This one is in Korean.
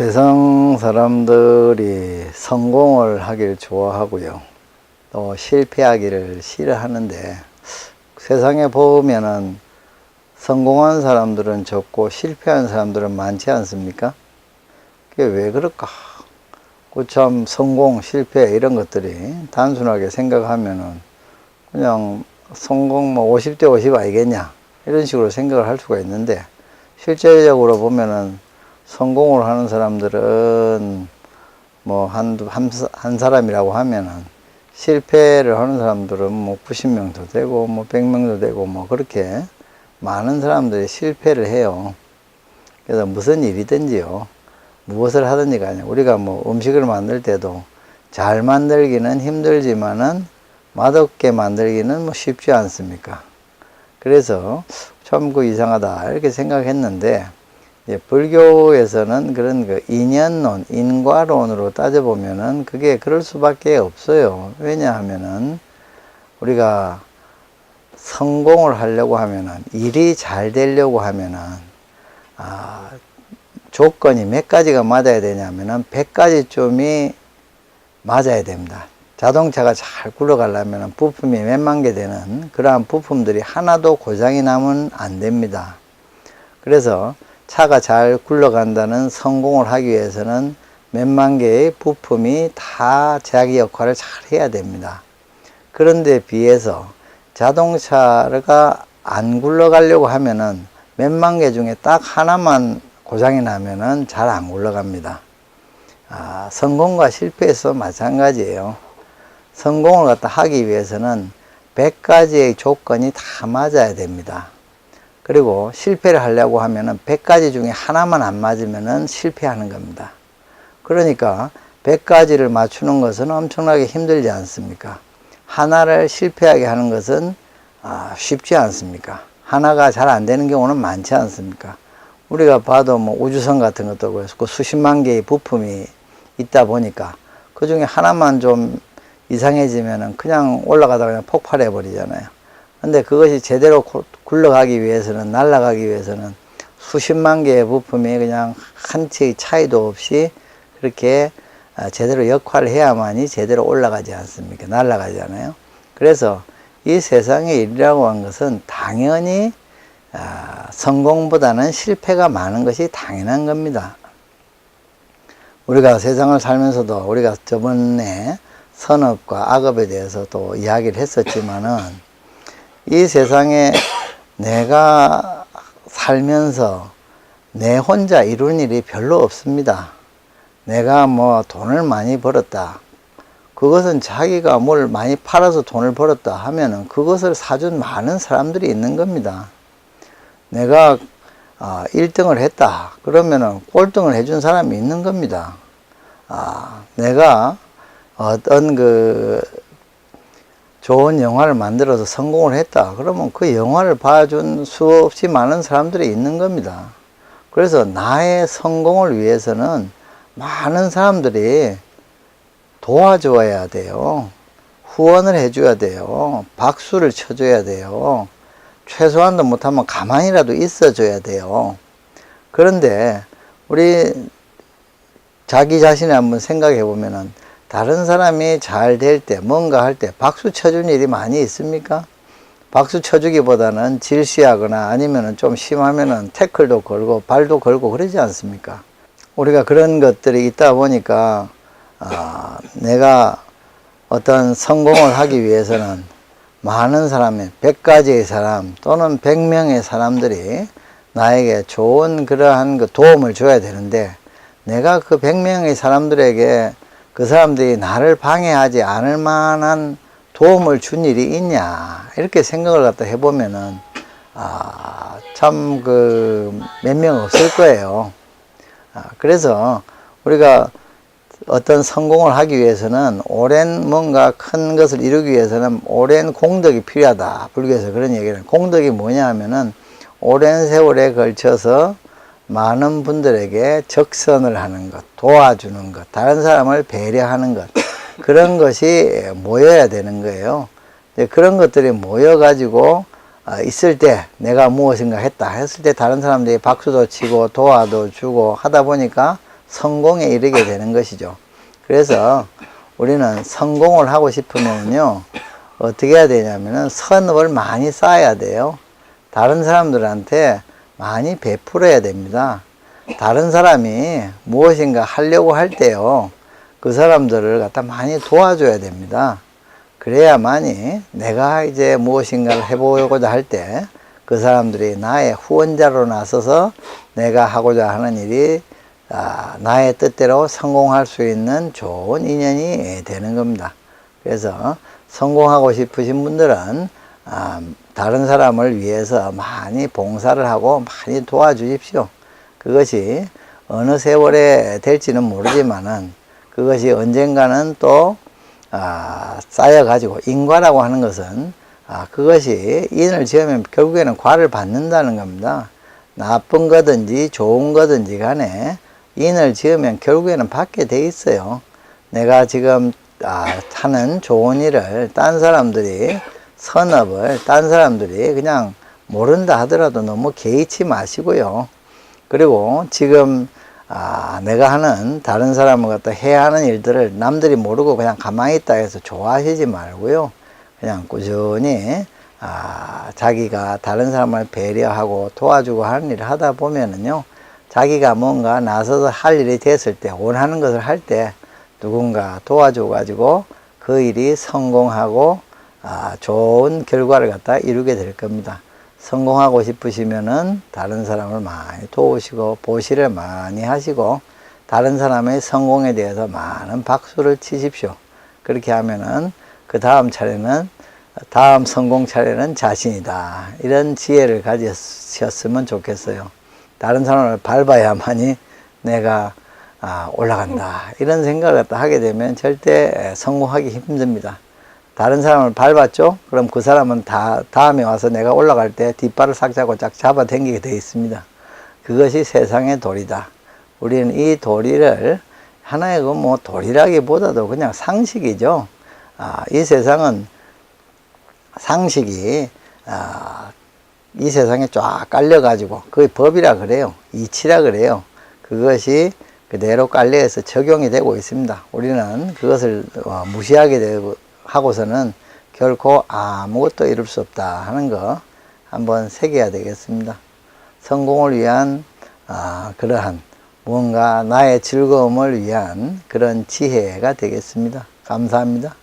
세상 사람들이 성공을 하길 좋아하고요. 또 실패하기를 싫어하는데 세상에 보면은 성공한 사람들은 적고 실패한 사람들은 많지 않습니까? 그게 왜 그럴까? 그 참 성공, 실패 이런 것들이 단순하게 생각하면은 그냥 성공 뭐 50대 50 아니겠냐 이런 식으로 생각을 할 수가 있는데 실제적으로 보면은 성공을 하는 사람들은 뭐 한두 한, 사- 한 사람이라고 하면은 실패를 하는 사람들은 뭐 90명도 되고 뭐 100명도 되고 뭐 그렇게 많은 사람들이 실패를 해요. 그래서 무슨 일이든지요. 무엇을 하든지 간에 우리가 뭐 음식을 만들 때도 잘 만들기는 힘들지만은 맛없게 만들기는 뭐 쉽지 않습니까? 그래서 참 그 이상하다 이렇게 생각했는데 불교에서는 그런 그 인연론, 인과론으로 따져보면은 그게 그럴 수밖에 없어요. 왜냐하면은 우리가 성공을 하려고 하면은 일이 잘 되려고 하면은 아, 조건이 몇 가지가 맞아야 되냐면은 100가지쯤이 맞아야 됩니다. 자동차가 잘 굴러가려면 부품이 몇만 개 되는 그러한 부품들이 하나도 고장이 나면 안 됩니다. 그래서 차가 잘 굴러간다는 성공을 하기 위해서는 몇만 개의 부품이 다 자기 역할을 잘 해야 됩니다. 그런데 비해서 자동차가 안 굴러가려고 하면은 몇만 개 중에 딱 하나만 고장이 나면은 잘 안 굴러갑니다. 아, 성공과 실패에서 마찬가지예요. 성공을 갖다 하기 위해서는 100가지의 조건이 다 맞아야 됩니다. 그리고 실패를 하려고 하면은 100가지 중에 하나만 안 맞으면은 실패하는 겁니다. 그러니까 100가지를 맞추는 것은 엄청나게 힘들지 않습니까? 하나를 실패하게 하는 것은 아, 쉽지 않습니까? 하나가 잘 안 되는 경우는 많지 않습니까? 우리가 봐도 뭐 우주선 같은 것도 그렇고 수십만 개의 부품이 있다 보니까 그 중에 하나만 좀 이상해지면은 그냥 올라가다 그냥 폭발해 버리잖아요. 근데 그것이 제대로 고- 굴러가기 위해서는 날아가기 위해서는 수십만 개의 부품이 그냥 한 치의 차이도 없이 그렇게 아, 제대로 역할을 해야만이 제대로 올라가지 않습니까? 날아가잖아요. 그래서 이 세상의 일이라고 한 것은 당연히 아, 성공보다는 실패가 많은 것이 당연한 겁니다. 우리가 세상을 살면서도 우리가 저번에 선업과 악업에 대해서 또 이야기를 했었지만은 이 세상에 내가 살면서 내 혼자 이룬 일이 별로 없습니다. 내가 뭐 돈을 많이 벌었다. 그것은 자기가 뭘 많이 팔아서 돈을 벌었다 하면은 그것을 사준 많은 사람들이 있는 겁니다. 내가 아, 1등을 했다. 그러면은 꼴등을 해준 사람이 있는 겁니다. 아, 내가 어떤 그 좋은 영화를 만들어서 성공을 했다. 그러면 그 영화를 봐준 수없이 많은 사람들이 있는 겁니다. 그래서 나의 성공을 위해서는 많은 사람들이 도와줘야 돼요. 후원을 해줘야 돼요. 박수를 쳐줘야 돼요. 최소한도 못하면 가만히라도 있어줘야 돼요. 그런데 우리 자기 자신을 한번 생각해 보면은 다른 사람이 잘 될 때, 뭔가 할 때 박수 쳐준 일이 많이 있습니까? 박수 쳐주기보다는 질시하거나 아니면은 좀 심하면은 태클도 걸고 발도 걸고 그러지 않습니까? 우리가 그런 것들이 있다 보니까 아, 내가 어떤 성공을 하기 위해서는 많은 사람의 100가지의 사람 또는 100명의 사람들이 나에게 좋은 그러한 그 도움을 줘야 되는데 내가 그 100명의 사람들에게 그 사람들이 나를 방해하지 않을 만한 도움을 준 일이 있냐 이렇게 생각을 갖다 해보면은 아, 참 그 몇 명 없을 거예요. 아, 그래서 우리가 어떤 성공을 하기 위해서는 오랜 뭔가 큰 것을 이루기 위해서는 오랜 공덕이 필요하다. 불교에서 그런 얘기를. 공덕이 뭐냐 하면은 오랜 세월에 걸쳐서 많은 분들에게 적선을 하는 것, 도와주는 것, 다른 사람을 배려하는 것, 그런 것이 모여야 되는 거예요. 그런 것들이 모여가지고 아, 있을 때 내가 무엇인가 했다 했을 때 다른 사람들이 박수도 치고 도와도 주고 하다 보니까 성공에 이르게 되는 것이죠. 그래서 우리는 성공을 하고 싶으면요, 어떻게 해야 되냐면은 선업을 많이 쌓아야 돼요. 다른 사람들한테 많이 베풀어야 됩니다. 다른 사람이 무엇인가 하려고 할 때요, 그 사람들을 갖다 많이 도와줘야 됩니다. 그래야만이 내가 이제 무엇인가를 해보고자 할 때 그 사람들이 나의 후원자로 나서서 내가 하고자 하는 일이 아, 나의 뜻대로 성공할 수 있는 좋은 인연이 되는 겁니다. 그래서 성공하고 싶으신 분들은 아, 다른 사람을 위해서 많이 봉사를 하고 많이 도와주십시오. 그것이 어느 세월에 될지는 모르지만은 그것이 언젠가는 또 아, 쌓여가지고 인과라고 하는 것은 아, 그것이 인을 지으면 결국에는 과를 받는다는 겁니다. 나쁜 거든지 좋은 거든지 간에 인을 지으면 결국에는 받게 돼 있어요. 내가 지금 아, 하는 좋은 일을 딴 사람들이 선업을 딴 사람들이 그냥 모른다 하더라도 너무 개의치 마시고요. 그리고 지금 아, 내가 하는 다른 사람을 갖다 해야 하는 일들을 남들이 모르고 그냥 가만히 있다 해서 좋아하시지 말고요. 그냥 꾸준히 아, 자기가 다른 사람을 배려하고 도와주고 하는 일을 하다 보면은요. 자기가 뭔가 나서서 할 일이 됐을 때 원하는 것을 할 때 누군가 도와줘 가지고 그 일이 성공하고 아, 좋은 결과를 갖다 이루게 될 겁니다. 성공하고 싶으시면은 다른 사람을 많이 도우시고 보시를 많이 하시고 다른 사람의 성공에 대해서 많은 박수를 치십시오. 그렇게 하면은 그 다음 차례는 다음 성공 차례는 자신이다. 이런 지혜를 가지셨으면 좋겠어요. 다른 사람을 밟아야만이 내가 아, 올라간다. 이런 생각을 하게 되면 절대 성공하기 힘듭니다. 다른 사람을 밟았죠? 그럼 그 사람은 다, 다음에 와서 내가 올라갈 때 뒷발을 싹 잡고 쫙 잡아 당기게 되어 있습니다. 그것이 세상의 도리다. 우리는 이 도리를 하나의 그뭐 도리라기보다도 그냥 상식이죠. 아, 이 세상은 상식이 아, 이 세상에 쫙 깔려가지고 그게 법이라 그래요. 이치라 그래요. 그것이 그대로 깔려서 적용이 되고 있습니다. 우리는 그것을 어, 무시하게 되고 하고서는 결코 아무것도 이룰 수 없다 하는 거 한번 새겨야 되겠습니다. 성공을 위한 아, 그러한 무언가 나의 즐거움을 위한 그런 지혜가 되겠습니다. 감사합니다.